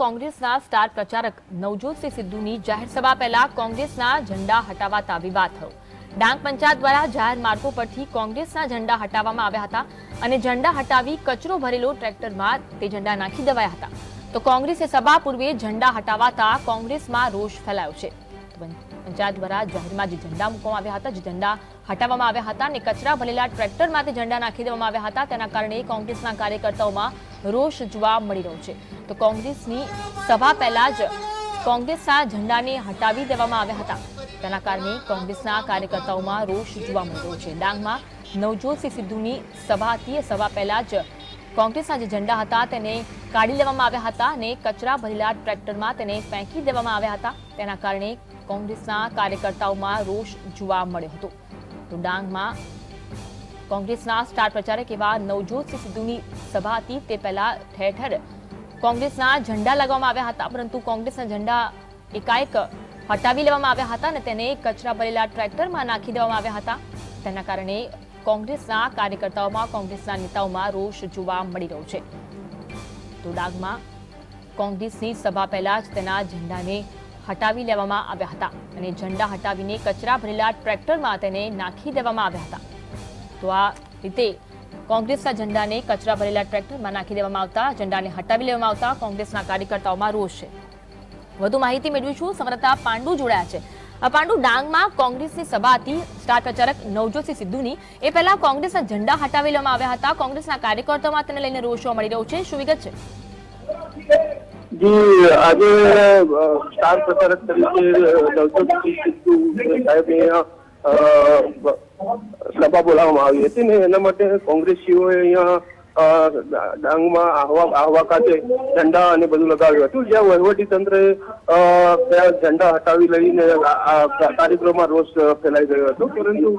કોંગ્રેસના સ્ટાર પ્રચારક નવજોતસિંહ સિદ્ધુની જાહેર સભા પહેલા કોંગ્રેસના ઝંડા હટાવાતા વિવાદ થયો. ડાંગ પંચાયત દ્વારા જાહેર માર્ગો પરથી કોંગ્રેસના ઝંડા હટાવવામાં આવ્યા હતા અને ઝંડા હટાવી કચરો ભરેલો ટ્રેક્ટરમાં તે ઝંડા નાખી દેવાયા હતા. તો કોંગ્રેસે સભા પૂર્વે ઝંડા હટાવાતા કોંગ્રેસમાં રોષ ફેલાયો છે. પંચાયત દ્વારા જાહેરમાં જે ઝંડા મૂકવામાં આવ્યા હતા, જે ઝંડા હટાવવામાં આવ્યા હતા અને કચરા ભરેલા ટ્રેક્ટરમાં તે ઝંડા નાખી દેવામાં આવ્યા હતા, તેના કારણે કોંગ્રેસના કાર્યકર્તાઓમાં રોષ જોવા મળી રહ્યો છે. તો કોંગ્રેસની સભા પહેલા જ કોંગ્રેસના ઝંડાને હટાવી દેવામાં આવ્યા હતા. તેના કારણે કોંગ્રેસના કાર્યકર્તાઓમાં રોષ જોવા મળી રહ્યો છે. ડાંગમાં નવજોતસિંહ સિદ્ધુની સભા હતી સભા પહેલા જ કોંગ્રેસના જે ઝંડા હતા તેને કાઢી લેવામાં આવ્યા હતા અને કચરા ભરેલા ટ્રેક્ટરમાં તેને ફેંકી દેવામાં આવ્યા હતા. તેના કારણે કોંગ્રેસના કાર્યકર્તાઓમાં રોષ જોવા મળ્યો હતો. તો ડાંગમાં કોંગ્રેસના સ્ટાર પ્રચારક એવા નવજોતસિંહ સિદ્ધુની સભા હતી તે પહેલા ઠેર ઠેર કોંગ્રેસના ઝંડા લગાવવામાં આવ્યા હતા, પરંતુ કોંગ્રેસના ઝંડા એકાએક હટાવી લેવામાં આવ્યા હતા અને તેને કચરા ભરેલા ટ્રેક્ટરમાં નાખી દેવામાં આવ્યા હતા. તેના કારણે કોંગ્રેસના કાર્યકર્તાઓમાં, કોંગ્રેસના નેતાઓમાં રોષ જોવા મળી રહ્યો છે. તો ડાંગમાં કોંગ્રેસની સભા પહેલા જ તેના ઝંડાને હટાવી લેવામાં આવ્યા હતા અને ઝંડા હટાવીને કચરા ભરેલા ટ્રેક્ટરમાં તેને નાખી દેવામાં આવ્યા હતા. તો રીતે કોંગ્રેસના ઝંડાને કચરા ભરેલા ટ્રેક્ટરમાં નાખી દેવામાં આવતા, ઝંડાને હટાવી લેવામાં આવતા કોંગ્રેસના કાર્યકર્તાઓમાં રોષ છે. વધુ માહિતી મેળવીશું. સંવાદદાતા પાંડુ જોડાયા છે. પાંડુ ડાંગમાં કોંગ્રેસની સભા હતી સ્ટાર પ્રચારક નવજોતસિંહ સિદ્ધુની એ પહેલા કોંગ્રેસના ઝંડા હટાવી લેવામાં આવ્યા હતા. કોંગ્રેસના કાર્યકર્તાઓમાં તેને લઈને રોષ જોવા મળી રહ્યો છે. શું વિગત છે આજે સ્ટાર પ્રચારક તરીકે નવજોતસિંહ સિદ્ધુ સાહેબે સભા બોલાવવામાં આવી હતી ને એના માટે કોંગ્રેસીઓએ અહીંયા ડાંગમાં આહવા આહવા ખાતે ઝંડા અને બધું લગાવ્યું હતું. જ્યાં વહીવટી તંત્રે ત્યાં ઝંડા હટાવી લઈને કાર્યક્રમમાં રોષ ફેલાઈ ગયો હતો. પરંતુ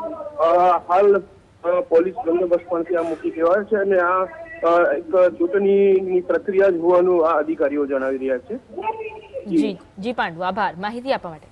હાલ પોલીસ બંદોબસ્ત પણ ત્યાં મૂકી દેવાયો છે અને આ એક ચૂંટણીની પ્રક્રિયા જ હોવાનું આ અધિકારીઓ જણાવી રહ્યા છે. જી જી પાંડુ, આભાર. માહિતી આપવા માટે.